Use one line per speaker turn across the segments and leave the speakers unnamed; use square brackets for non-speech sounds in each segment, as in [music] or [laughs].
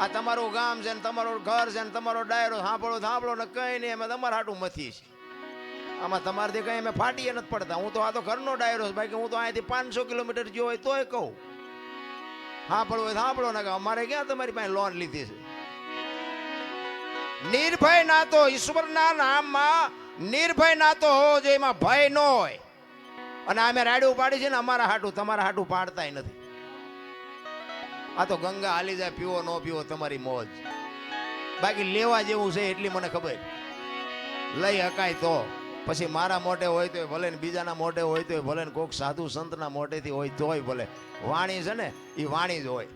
આ તમારું ગામ છે ને તમારું ઘર છે ને તમારો ડાયરો, સાંભળો સાંભળો ને કઈ નહીં, અમે તમારા હાટું મથી છે આમાં તમારાથી કઈ અમે ફાટીએ નથી પડતા. હું તો આ તો ઘરનો ડાયરો છે, બાકી હું તો અહીંથી પાંચસો કિલોમીટર ગયો હોય તોય કહું. સાંભળો હોય સાંભળો ને અમારે ક્યાં તમારી પાસે લોન લીધી છે? નિર્ભય ના તો ઈશ્વરના નામમાં, નિર્ભય નાતો હોવો જોઈએ એમાં ભય ન હોય. અને અમે રાડ્યું પાડી છે ને અમારા હાટું, તમારા હાટું પાડતાય નથી. આ તો ગંગા હાલી જાય, પીવો, ન પીવો, તમારી મોજ. બાકી લેવા જેવું છે એટલી મને ખબર. લઈ હકાય તો. પછી મારા મોઢે હોય તોય ભલે ને બીજાના મોઢે હોય તોય ભલે ને કોઈક સાધુ સંતના મોઢેથી હોય તોય ભલે. વાણી છે ને એ વાણી જ હોય.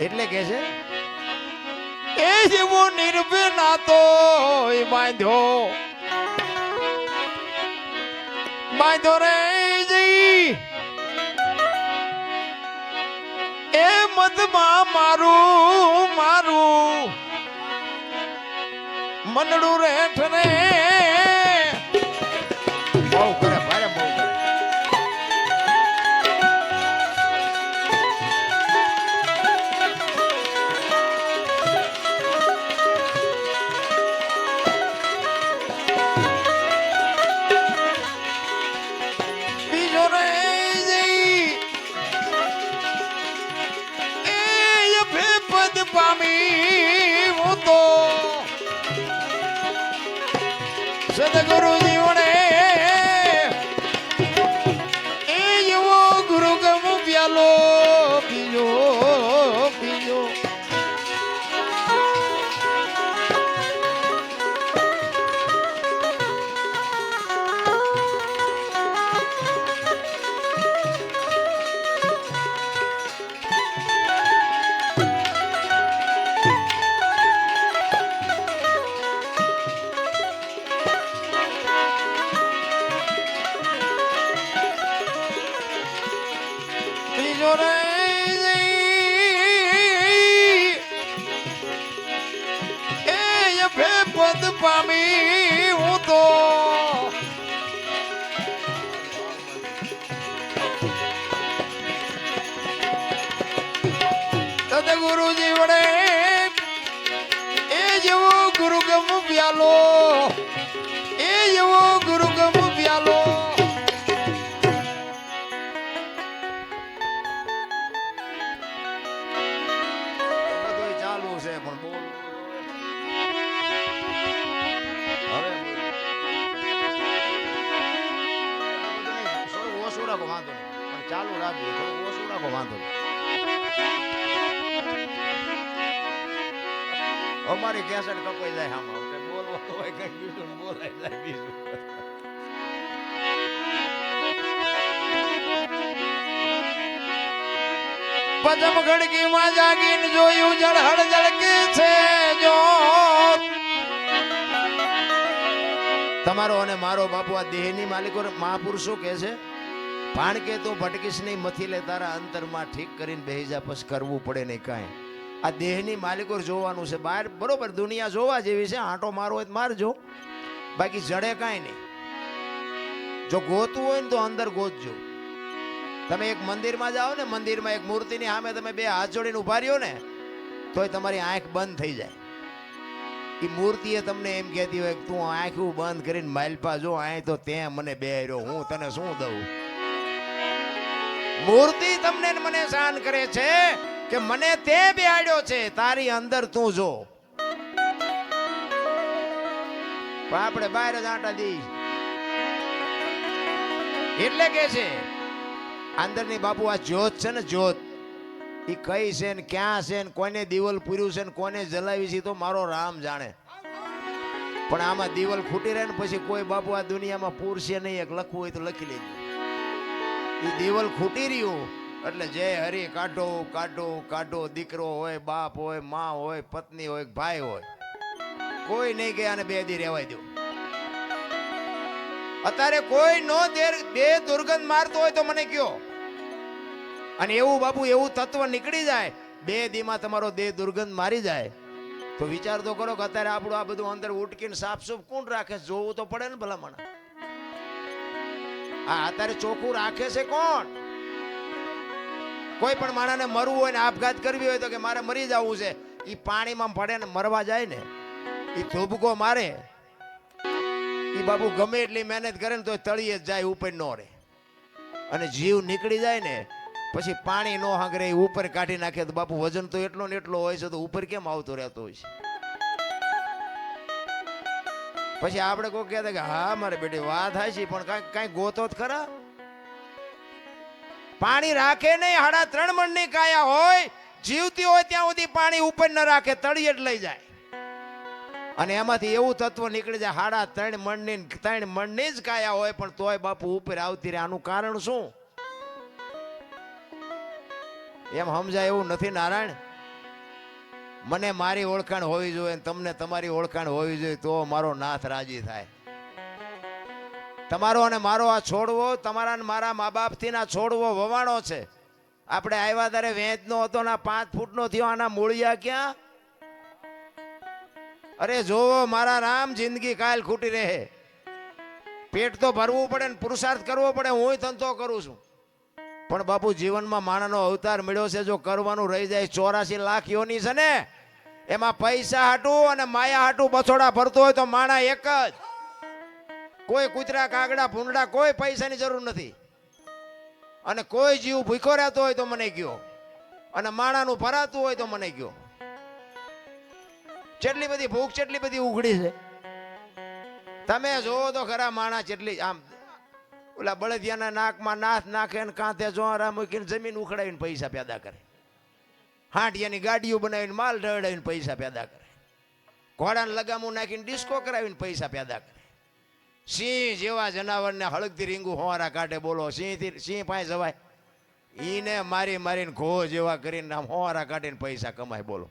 એટલે કે છે, એ જેવો નિર્ભય તો બાંધ્યો. બાંધ્યો રે મધમાં મારું મારું. મનડું રેઠ રે રાખો વાંધો અમારી કેસેટ કપાઈ જાય આમાં બોલવાનું હોય કઈ બીજું ને બોલાઈ જાય બીજું પદમ ગડગીમાં જાગીને જોયું જળહળ જળકે છે જો તમારો અને મારો બાપુ આ દેહની માલિકો મહાપુરુષો કે છે? ભાણ કે તો ભટકીશ નહીં, મથી લે, તારા અંતરમાં ઠીક કરીને બેહી જા પછી કરવું પડે નહીં કાંઈ. આ દેહની માલિકોર જોવાનું છે. બહાર બરોબર દુનિયા જોવા જેવી છે. આંટો મારવો હોય મારજો. બાકી જડે કાંઈ નહીં. જો ગોતવું હોય ને તો અંદર ગોતજો. તમે એક મંદિરમાં જાઓ ને, મંદિરમાં એક મૂર્તિની સામે તમે બે હાથ જોડીને ઊભા રહ્યો ને, તોય તમારી આંખ બંધ થઈ જાય. એ મૂર્તિએ તમને એમ કહેતી હોય કે તું આંખું બંધ કરીને માલપા જો, આય તો તે મને બે રહ્યો. હું તને શું દઉં? મૂર્તિ તમને મને શાન કરે છે કે મને તે બિહાડ્યો છે, તારી અંદર તું જો. પણ આપણે બહાર જ આટા દી એટલે કે છે, અંદરની બાપુ આ જ્યોત છે ને જ્યોત એ કઈ છે ને ક્યાં છે ને કોને દીવલ પૂર્યું છે ને કોને જલાવી છે તો મારો રામ જાણે. પણ આમાં દીવલ ખૂટી રહે ને પછી કોઈ બાપુ આ દુનિયામાં પૂરશે નહીં, એક લખવું હોય તો લખી લેજો. એ દિવાલ ખૂટી રહ્યું. એટલે જય હરી કાઢો કાઢો કાઢો. દીકરો હોય, બાપ હોય, માં હોય, પત્ની હોય, ભાઈ હોય. કોઈ નહીં ગયા અને બે દી રહેવાય દો. અત્યારે કોઈ નો બે દુર્ગંધ મારતો હોય તો મને કયો. અને એવું બાપુ, એવું તત્વ નીકળી જાય, બે દીમાં તમારો દેહ દુર્ગંધ મારી જાય. તો વિચાર તો કરો કે અત્યારે આપણું આ બધું અંદર ઉટકીને સાફ કોણ રાખે? જોવું તો પડે ને ભલામણ. આ અત્યારે ચોખ્ખું રાખે છે કોણ? કોઈ પણ માણસને મરવું હોય ને આપઘાત કરવી હોય તો કે મારે મરી જવું છે એ પાણીમાં પડે ને મરવા જાય ને એ ધોબકો મારે. એ બાપુ ગમે એટલી મહેનત કરે ને તો તળીએ જાય, ઉપર ન રહે. અને જીવ નીકળી જાય ને, પછી પાણી નો હાંગરે ઉપર કાઢી નાખે તો બાપુ વજન તો એટલો ને એટલો હોય છે તો ઉપર કેમ આવતો રહેતો હોય છે? પછી આપણે કોઈ કહેતા કે, હા, મારે બેટી, વાત છે પણ કઈ, કાંઈ ગોતો જ ખરા? પાણી રાખે નહીં, હાડા ત્રણ મણની કાયા હોય, જીવતી હોય ત્યાં સુધી પાણી ઉપર ન રાખે, તળિયે જ લઈ જાય. અને એમાંથી એવું તત્વ નીકળી જાય, હાડા ત્રણ મણની ત્રણ મણની જ કાયા હોય, પણ તોય બાપુ ઉપર આવતી રહે. આનું કારણ શું? એમ સમજાય એવું નથી, નારાયણ? મને મારી ઓળખાણ હોવી જોઈએ તમને તમારી ઓળખાણ હોવી જોઈએ તો મારો નાથ રાજી થાય. તમારો અને મારો આ છોડવો, તમારા મારા મા બાપથી ના છોડવો વવાણો છે. આપણે આવ્યા ત્યારે વેચનો હતો ના પાંચ ફૂટનો થયો, આના મૂળિયા ક્યાં? અરે જોવો, મારા રામ જિંદગી કાલ ખૂટી રહે. પેટ તો ભરવું પડે ને પુરુષાર્થ કરવો પડે હું ધંધો કરું છું. પણ બાપુ, જીવનમાં માણાનો અવતાર મળ્યો છે, જો કરવાનું રહી જાય, ચોરાસી લાખ યોની છે ને. એમાં પૈસા હાટું અને માયા હાટું બછોડા ભરતો હોય તો માણા એક જ. કોઈ કૂતરા, કાગડા ભૂંડા કોઈ પૈસાની જરૂર નથી. અને કોઈ જીવ ભૂખો રહેતો હોય તો મને ગયો અને માણાનું ભરાતું હોય તો મને ગયો જેટલી બધી ભૂખ જેટલી બધી ઉઘડી છે. તમે જોવો તો ખરા માણા જેટલી આમ, ઓલા બળદિયાના નાકમાં નાથ નાખે ને કાંથે જોરા મૂકીને જમીન ઉખડાવીને પૈસા પેદા કરે. હાંડિયાની ગાડીઓ બનાવીને માલ ઢળાવીને પૈસા પેદા કરે. ઘોડાને લગામું નાખીને ડિસ્કો કરાવીને પૈસા પેદા કરે. સિંહ જેવા જનાવરને હળગતી રીંગુ હોવારા કાઢે બોલો, સિંહથી, સિંહ પાસે જવાય. એને મારી મારીને ઘો જેવા કરીને આમ હોવારા કાઢીને પૈસા કમાય બોલો.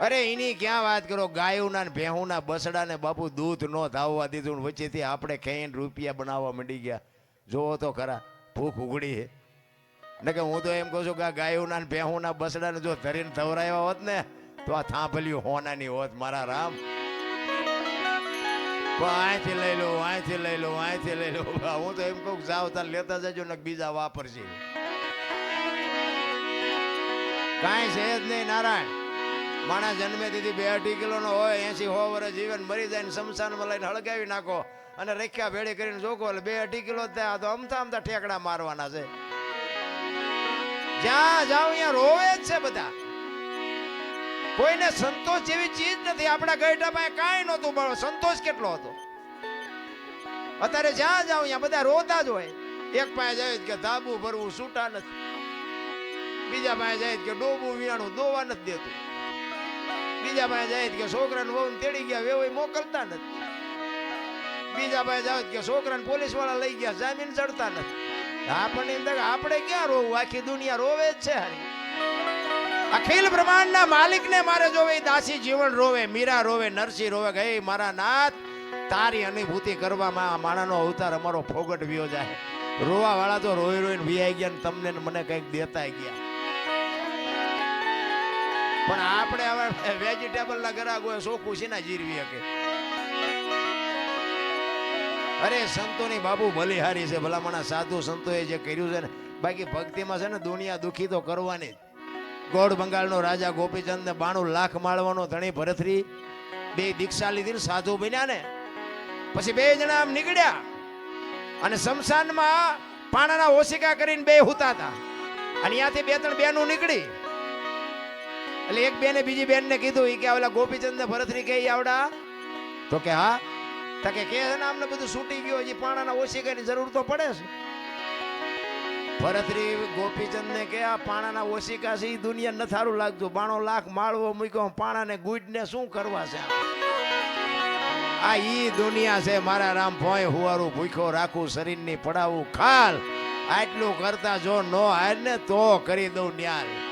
અરે એની ક્યાં વાત કરો? ગાયોના ભેહુના બસડાને બાપુ દૂધ નો ધાવવા દીધું વચ્ચેથી આપણે ખેઈને રૂપિયા બનાવવા માંડી ગયા. જોવો તો ખરા, ભૂખ ઉઘડી છે. ને કે હું તો એમ કહું છું કે આ ગાયોના ને ભેહુના બસડાને જો ધરીને ધવરાયા હોત ને, તો આ થાંભલ્યું હોનાની હોત મારા રામ. અહીંથી લઈ લો અહીંથી લઈ લો અહીંથી લઈ લો. [laughs] હું તો એમ કહું જાઓ, તાર લેતા જજો ને બીજા વાપરજે. કાંઈ છે જ નહીં, નારાયણ. માણસ જન્મે દીધી બે અઢી કિલોનો હોય એસી હો વર્ષ જીવન મરી જાય ને શમશાનમાં લઈને હળગાવી નાખો અને રેખ્યા ભેળી કરીને જોકો એટલે બે અઢી કિલો થયા. તો અમથા અમથા ઠેકડા મારવાના છે. જ્યાં જાઓ અહીંયા રોવે જ છે બધા. કોઈને સંતોષ જેવી ચીજ નથી. આપણા ગઈઢા પાસે કાંઈ નહોતું પણ સંતોષ કેટલો હતો? અત્યારે જ્યાં જાઓ અહીંયા બધા રોતા જ હોય. એક પાસે જાય કે ધાબુ ભરવું છૂટા નથી. બીજા પાસે જાય કે ડોબું વિયાણું દોવા નથી દેતું. બીજા પાસે જાય કે છોકરાને વહુ તેડી ગયા વેવાઈ મોકલતા નથી. બીજા પાસે જાય કે છોકરાને પોલીસવાળા લઈ ગયા, જામીન ચડતા નથી. આપણને અંદર આપણે ક્યાં રોવું? આખી દુનિયા રોવે જ છે હરી. અખિલ બ્રહ્માંડના માલિકને મારે જોવે દાસી જીવન રોવે, મીરા રોવે, નરસિંહ રોવે ગઈ મારા નાથ, તારી અનુભૂતિ કરવામાં આ માણાનો અવતાર અમારો ફોગટ વ્યો જાય. રોવા વાળા તો રોઈ રોઈને વિયાઈ ગયા ને તમને મને કંઈક દેતા ગયા. પણ આપણે હવે વેજીટેબલ ના ગરાક હોય સોખું છે ના જીરવી શકે? અરે, સંતોની બાબુ બલિહારી છે. ભલામણા સાધુ સંતોએ જે કર્યું છે ને, બાકી ભક્તિમાં છે ને, દુનિયા દુખી તો કરવાની જ. ગોળ બંગાળનો રાજા ગોપીચંદ ને બાણું લાખ માળવાનો ધણી ભરતરી બે દીક્ષા લીધી ને સાધુ બન્યા ને. પછી બે જણા આમ નીકળ્યા અને શમશાનમાં પાણાના ઓશિકા કરીને બે હુતા હતા. અને ત્યાંથી બે ત્રણ બેનું નીકળી. એટલે એક બેને બીજી બેનને કીધું કે ઓલા ગોપીચંદ ને ભરતરી કે આવડા? તો કે હા તો કે કે છે ને અમને બધું છૂટી ગયું હજી પાણાના ઓશિકાની જરૂર તો પડે છે. ભરતરી ગોપીચંદ ને કે આ પાણાના ઓશિકા છે એ દુનિયા થારું લાગતું. બાણો લાખ માળવો મૂક્યો પાણાને ગુડ ને શું કરવા છે? આ ઈ દુનિયા છે, મારા રામ ભોય હુવારું ભૂખ્યો રાખું, શરીરની પડાવું ખાલ. આટલું કરતા જો નો હાર ને તો કરી દઉં ન્યાલ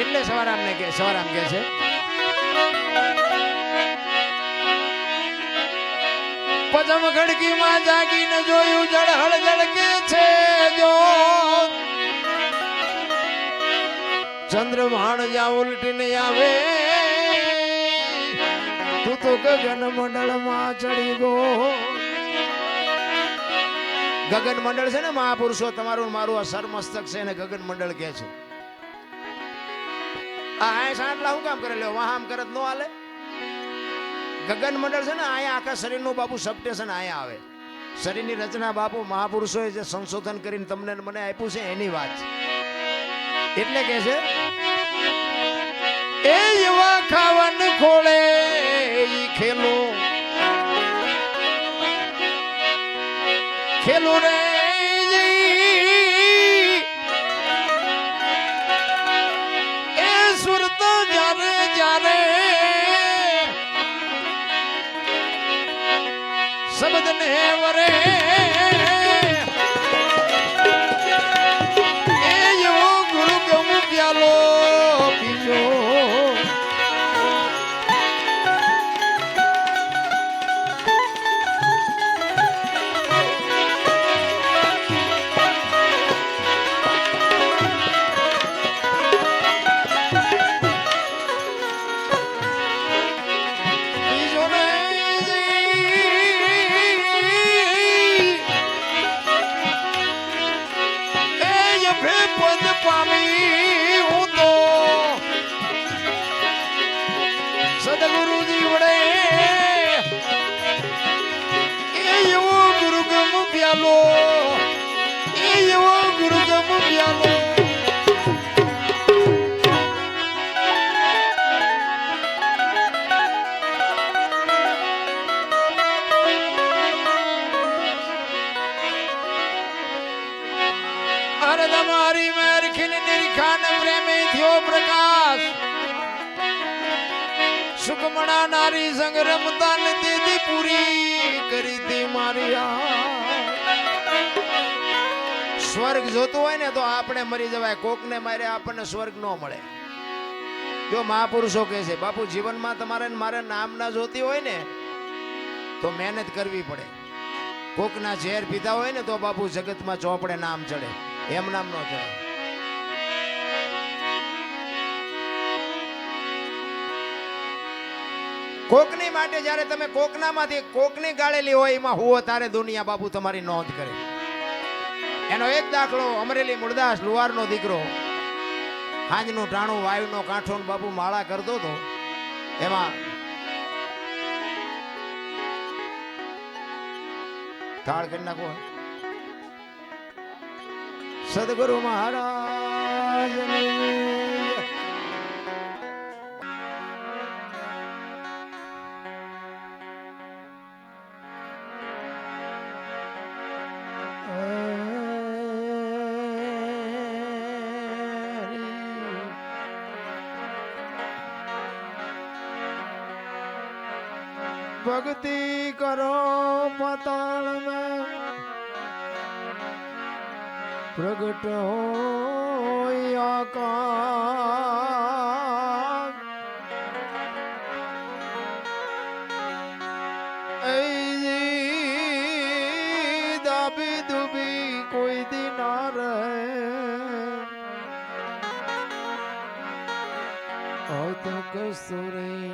એટલે સવારામને કે સવારામ કે છે. પદમ ખડકીમાં જાગીને જોયું જળ જળહળ જળકે છે જો. ચંદ્રમાણ જ્યાં ઉલટીને આવે, તું તો ગગન મંડળમાં ચડી ગો. ગગન મંડળ છે ને મહાપુરુષો, તમારું મારું આ સરમસ્તક છે ને ગગન મંડળ કે છે. સંશોધન કરીને તમને મને આપ્યું છે, એની વાત. છે એટલે કે છે, એ એવા ખાવન ખોળે ખેલું. ખેલો રે. મેર ખીલી નિરીખાન પ્રેમી થયો પ્રકાશ. સુકમણા નારી સંગ રમતા ને દીદી પૂરી કરી દી મારી સ્વર્ગ જોતું હોય ને તો આપણે મરી જવાય. કોકને મારે આપણને સ્વર્ગ ન મળે. જો મહાપુરુષો કહે છે, બાપુ, જીવનમાં તમારે મારે નામ ના જોતી હોય ને તો મહેનત કરવી પડે. કોકના ઝેર પીતા હોય ને તો બાપુ જગતમાં ચોપડે નામ ચડે. એમ નામ નો ચડે કોકની માટે જ્યારે તમે કોકનામાંથી કોકની ગાળેલી હોય એમાં હુઓ તારે દુનિયા બાપુ તમારી નોંધ કરે. એનો એક દાખલો અમરેલી મુરદાસ લુહારનો દીકરો. હાંજનું ટાણું વાયુનો કાંઠો બાપુ માળા કરતો હતો. એમાં તાળ કરી નાખો. સદગુરુ મહારાજ ભક્તિ કરો પતાળ में પ્રગટ હોય દાબી દુબી કોઈ દી ના રહે.
ઔતક સુરે